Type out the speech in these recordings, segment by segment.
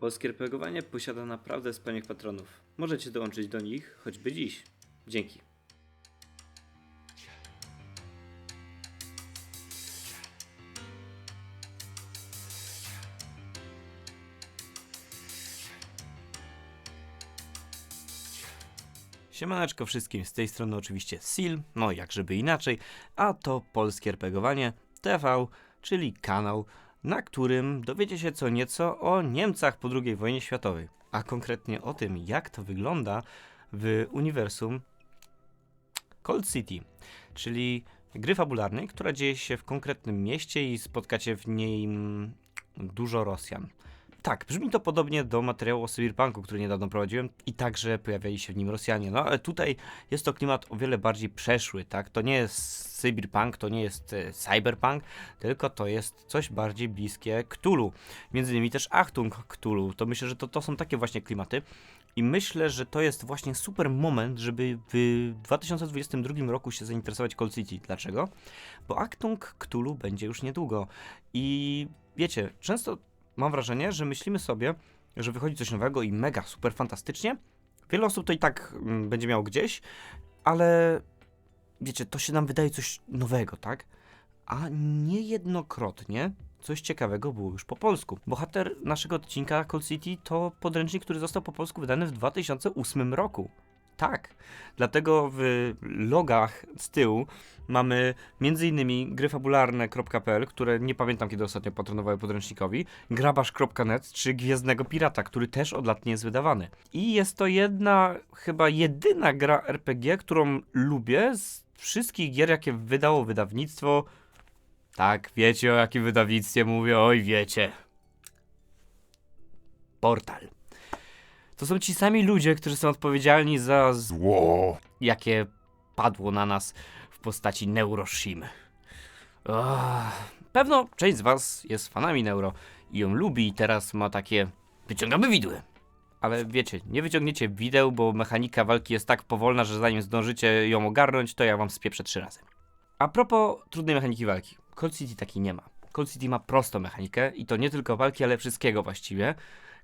Polskie RPGowanie posiada naprawdę wspaniałych patronów. Możecie dołączyć do nich choćby dziś. Dzięki. Siemaneczko wszystkim, z tej strony oczywiście Sil, no jak żeby inaczej, a to Polskie RPGowanie TV, czyli kanał, na którym dowiecie się co nieco o Niemcach po II wojnie światowej, a konkretnie o tym, jak to wygląda w uniwersum Cold City, czyli gry fabularnej, która dzieje się w konkretnym mieście i spotkacie w nim dużo Rosjan. Tak, brzmi to podobnie do materiału o Cyberpunku, który niedawno prowadziłem i także pojawiali się w nim Rosjanie. No ale tutaj jest to klimat o wiele bardziej przeszły, tak? To nie jest Cyberpunk, to nie jest e, Cyberpunk, tylko to jest coś bardziej bliskie Cthulhu. Między innymi też Achtung Cthulhu. To myślę, że to, to są takie właśnie klimaty. I myślę, że to jest właśnie super moment, żeby w 2022 roku się zainteresować Cold City. Dlaczego? Bo Achtung Cthulhu będzie już niedługo. I wiecie, często mam wrażenie, że myślimy sobie, że wychodzi coś nowego i mega, super fantastycznie. Wiele osób to i tak mm, będzie miało gdzieś, ale wiecie, to się nam wydaje coś nowego, tak? A niejednokrotnie coś ciekawego było już po polsku. Bohater naszego odcinka Cold City to podręcznik, który został po polsku wydany w 2008 roku. Tak, dlatego w logach z tyłu mamy m.in. gryfabularne.pl, które nie pamiętam kiedy ostatnio patronowały podręcznikowi, grabasz.net czy Gwiezdnego Pirata, który też od lat nie jest wydawany. I jest to jedna, chyba jedyna gra RPG, którą lubię z wszystkich gier, jakie wydało wydawnictwo. Tak, wiecie o jakim wydawnictwie mówię, oj wiecie. Portal. To są ci sami ludzie, którzy są odpowiedzialni za zło, jakie padło na nas w postaci Neuroshimy. Pewno część z was jest fanami Neuro i ją lubi i teraz ma takie wyciągamy widły. Ale wiecie, nie wyciągniecie wideł, bo mechanika walki jest tak powolna, że zanim zdążycie ją ogarnąć, to ja wam spieprzę trzy razy. A propos trudnej mechaniki walki. Cold City takiej nie ma. Cold City ma prostą mechanikę i to nie tylko walki, ale wszystkiego właściwie,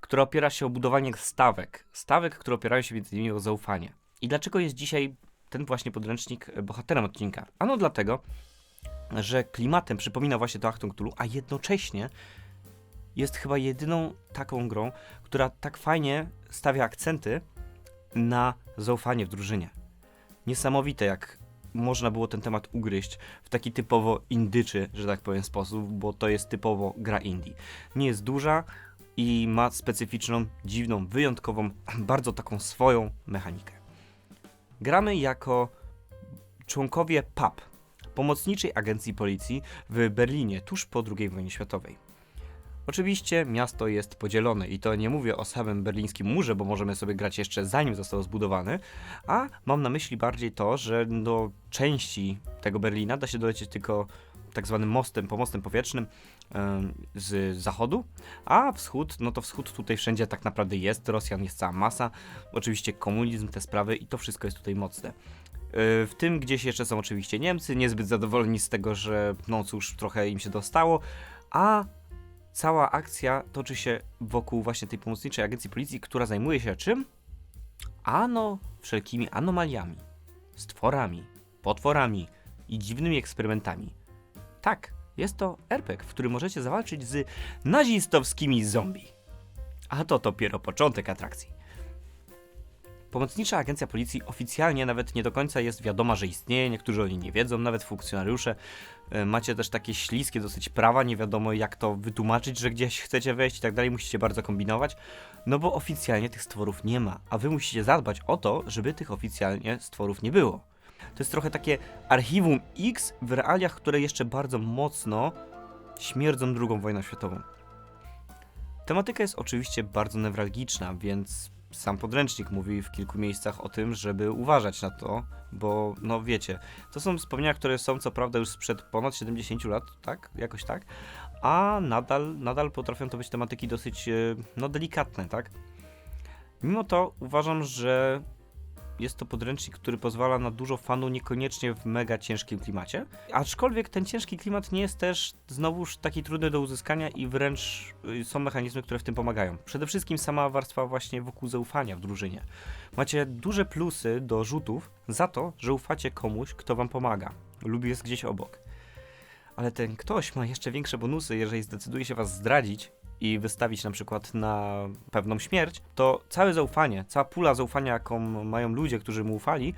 która opiera się o budowanie stawek. Stawek, które opierają się między innymi o zaufanie. I dlaczego jest dzisiaj ten właśnie podręcznik e, bohaterem odcinka? Ano dlatego, że klimatem przypomina właśnie to Achtung Cthulhu, a jednocześnie jest chyba jedyną taką grą, która tak fajnie stawia akcenty na zaufanie w drużynie. Niesamowite, jak można było ten temat ugryźć w taki typowo indyczy, że tak powiem, sposób, bo to jest typowo gra indie. Nie jest duża i ma specyficzną, dziwną, wyjątkową, bardzo taką swoją mechanikę. Gramy jako członkowie PAP, pomocniczej agencji policji w Berlinie tuż po II wojnie światowej. Oczywiście miasto jest podzielone i to nie mówię o samym berlińskim murze, bo możemy sobie grać jeszcze zanim został zbudowany, a mam na myśli bardziej to, że do części tego Berlina da się dolecieć tylko tak zwanym mostem, pomostem powietrznym z zachodu, a wschód, no to wschód tutaj wszędzie tak naprawdę jest, Rosjan jest cała masa, oczywiście komunizm, te sprawy i to wszystko jest tutaj mocne. Yy, W tym gdzieś jeszcze są oczywiście Niemcy, niezbyt zadowoleni z tego, że no cóż, trochę im się dostało, a cała akcja toczy się wokół właśnie tej pomocniczej agencji policji, która zajmuje się czym? Ano wszelkimi anomaliami, stworami, potworami i dziwnymi eksperymentami. Tak, jest to RPG, w którym możecie zawalczyć z nazistowskimi zombie. A to dopiero początek atrakcji. Pomocnicza agencja policji oficjalnie nawet nie do końca jest wiadoma, że istnieje, niektórzy o niej nie wiedzą, nawet funkcjonariusze. E, Macie też takie śliskie dosyć prawa, nie wiadomo jak to wytłumaczyć, że gdzieś chcecie wejść i tak dalej, musicie bardzo kombinować, no bo oficjalnie tych stworów nie ma, a wy musicie zadbać o to, żeby tych oficjalnie stworów nie było. To jest trochę takie archiwum X w realiach, które jeszcze bardzo mocno śmierdzą II wojną światową. Tematyka jest oczywiście bardzo newralgiczna, więc sam podręcznik mówi w kilku miejscach o tym, żeby uważać na to, bo no wiecie, to są wspomnienia, które są co prawda już sprzed ponad 70 lat, tak? Jakoś tak, a nadal, nadal potrafią to być tematyki dosyć e, no delikatne, tak? Mimo to uważam, że jest to podręcznik, który pozwala na dużo fanu, niekoniecznie w mega ciężkim klimacie. Aczkolwiek ten ciężki klimat nie jest też znowuż taki trudny do uzyskania i wręcz y, są mechanizmy, które w tym pomagają. Przede wszystkim sama warstwa właśnie wokół zaufania w drużynie. Macie duże plusy do rzutów za to, że ufacie komuś, kto wam pomaga lub jest gdzieś obok. Ale ten ktoś ma jeszcze większe bonusy, jeżeli zdecyduje się was zdradzić i wystawić na przykład na pewną śmierć, to całe zaufanie, cała pula zaufania, jaką mają ludzie, którzy mu ufali,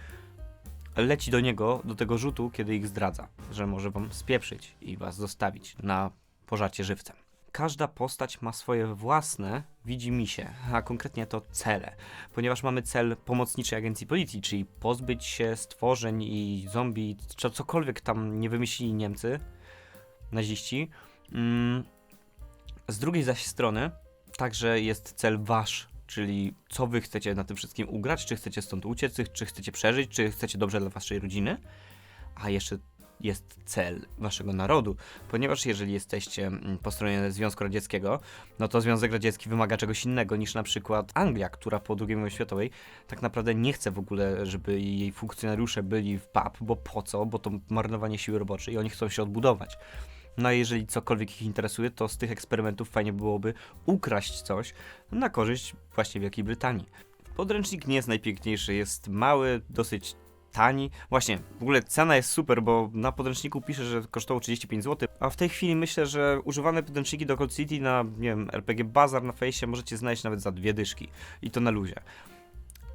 leci do niego, do tego rzutu, kiedy ich zdradza, że może wam spieprzyć i was zostawić na pożarcie żywcem. Każda postać ma swoje własne widzimisię, a konkretnie to cele, ponieważ mamy cel pomocniczej agencji policji, czyli pozbyć się stworzeń i zombie, czy cokolwiek tam nie wymyślili Niemcy, naziści. Mm, z drugiej zaś strony także jest cel wasz, czyli co wy chcecie na tym wszystkim ugrać, czy chcecie stąd uciec, czy chcecie przeżyć, czy chcecie dobrze dla waszej rodziny, a jeszcze jest cel waszego narodu, ponieważ jeżeli jesteście mm, po stronie Związku Radzieckiego, no to Związek Radziecki wymaga czegoś innego niż na przykład Anglia, która po II wojnie światowej tak naprawdę nie chce w ogóle, żeby jej funkcjonariusze byli w PAP, bo po co? Bo to marnowanie siły roboczej i oni chcą się odbudować. No a jeżeli cokolwiek ich interesuje, to z tych eksperymentów fajnie byłoby ukraść coś na korzyść właśnie Wielkiej Brytanii. Podręcznik nie jest najpiękniejszy, jest mały, dosyć tani. Właśnie, w ogóle cena jest super, bo na podręczniku pisze, że kosztowało 35 zł, a w tej chwili myślę, że używane podręczniki do Cold City na, nie wiem, RPG Bazar na fejsie możecie znaleźć nawet za dwie dyszki. I to na luzie.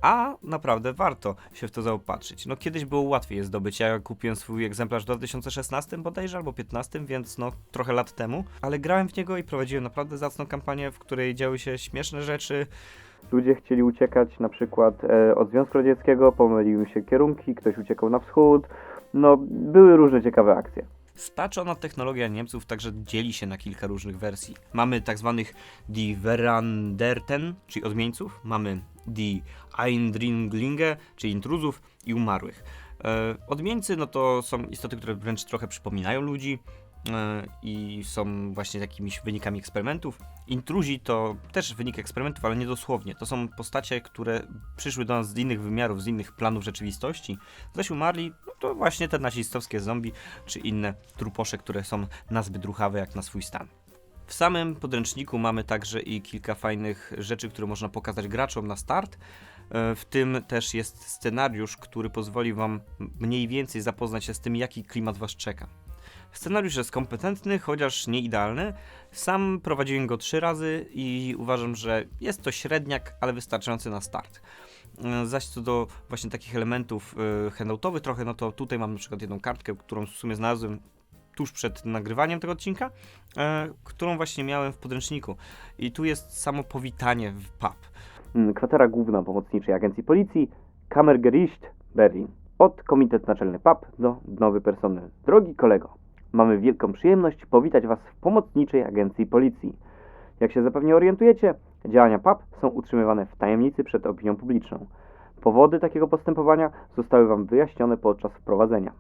A naprawdę warto się w to zaopatrzyć. No kiedyś było łatwiej je zdobyć. Ja kupiłem swój egzemplarz w 2016 bodajże albo 15, więc no trochę lat temu, ale grałem w niego i prowadziłem naprawdę zacną kampanię, w której działy się śmieszne rzeczy. Ludzie chcieli uciekać na przykład e, od Związku Radzieckiego, pomyliły się kierunki, ktoś uciekał na wschód. No, były różne ciekawe akcje. Spaczona technologia Niemców także dzieli się na kilka różnych wersji. Mamy tak zwanych Die Veranderten, czyli odmieńców, mamy Die Eindringlinge, czyli intruzów i umarłych. E, odmieńcy no to są istoty, które wręcz trochę przypominają ludzi e, i są właśnie jakimiś wynikami eksperymentów. Intruzi to też wynik eksperymentów, ale nie dosłownie. To są postacie, które przyszły do nas z innych wymiarów, z innych planów rzeczywistości. Zaś umarli, no to właśnie te nazistowskie zombie, czy inne truposze, które są nazbyt ruchawe jak na swój stan. W samym podręczniku mamy także i kilka fajnych rzeczy, które można pokazać graczom na start. E, W tym też jest scenariusz, który pozwoli Wam mniej więcej zapoznać się z tym, jaki klimat Was czeka. Scenariusz jest kompetentny, chociaż nie idealny. Sam prowadziłem go trzy razy i uważam, że jest to średniak, ale wystarczający na start. E, Zaś co do właśnie takich elementów e, handoutowych trochę, no to tutaj mam na przykład jedną kartkę, którą w sumie znalazłem tuż przed nagrywaniem tego odcinka, e, którą właśnie miałem w podręczniku. I tu jest samo powitanie w pub. Mm, Kwatera Główna Pomocniczej Agencji Policji, Kammergericht Berlin. Od Komitet Naczelny PAP do nowy personel. Drogi kolego, mamy wielką przyjemność powitać Was w Pomocniczej Agencji Policji. Jak się zapewne orientujecie, działania PAP są utrzymywane w tajemnicy przed opinią publiczną. Powody takiego postępowania zostały Wam wyjaśnione podczas wprowadzenia.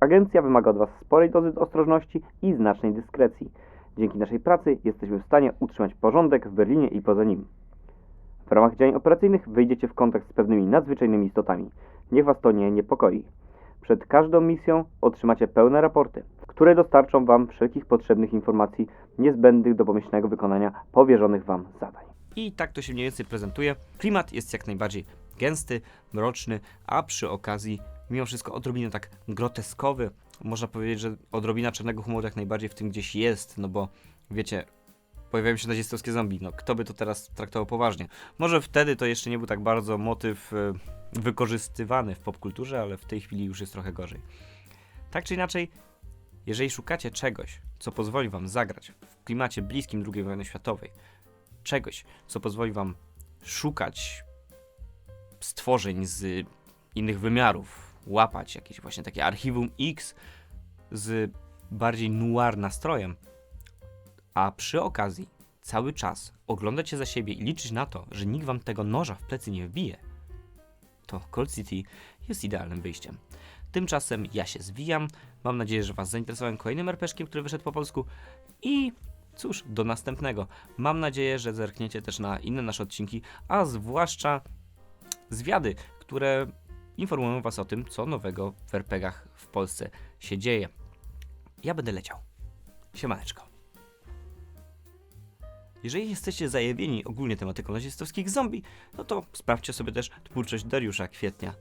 Agencja wymaga od Was sporej dozy ostrożności i znacznej dyskrecji. Dzięki naszej pracy jesteśmy w stanie utrzymać porządek w Berlinie i poza nim. W ramach działań operacyjnych wejdziecie w kontakt z pewnymi nadzwyczajnymi istotami. Niech Was to nie niepokoi. Przed każdą misją otrzymacie pełne raporty, które dostarczą Wam wszelkich potrzebnych informacji niezbędnych do pomyślnego wykonania powierzonych Wam zadań. I tak to się mniej więcej prezentuje. Klimat jest jak najbardziej gęsty, mroczny, a przy okazji mimo wszystko odrobinę tak groteskowy. Można powiedzieć, że odrobina czarnego humoru jak najbardziej w tym gdzieś jest, no bo wiecie, pojawiają się nazistowskie zombie, no kto by to teraz traktował poważnie? Może wtedy to jeszcze nie był tak bardzo motyw e, wykorzystywany w popkulturze, ale w tej chwili już jest trochę gorzej. Tak czy inaczej, jeżeli szukacie czegoś, co pozwoli wam zagrać w klimacie bliskim II wojny światowej, czegoś, co pozwoli wam szukać stworzeń z innych wymiarów, łapać jakieś właśnie takie archiwum X z bardziej noir nastrojem, a przy okazji cały czas oglądać się za siebie i liczyć na to, że nikt wam tego noża w plecy nie wbije, to Cold City jest idealnym wyjściem. Tymczasem ja się zwijam. Mam nadzieję, że Was zainteresowałem kolejnym RPG, który wyszedł po polsku. I cóż, do następnego. Mam nadzieję, że zerkniecie też na inne nasze odcinki, a zwłaszcza zwiady, które informujemy was o tym, co nowego w RPGach w Polsce się dzieje. Ja będę leciał. Siemaneczko. Jeżeli jesteście zajawieni ogólnie tematyką nazistowskich zombie, no to sprawdźcie sobie też twórczość Dariusza Kwietnia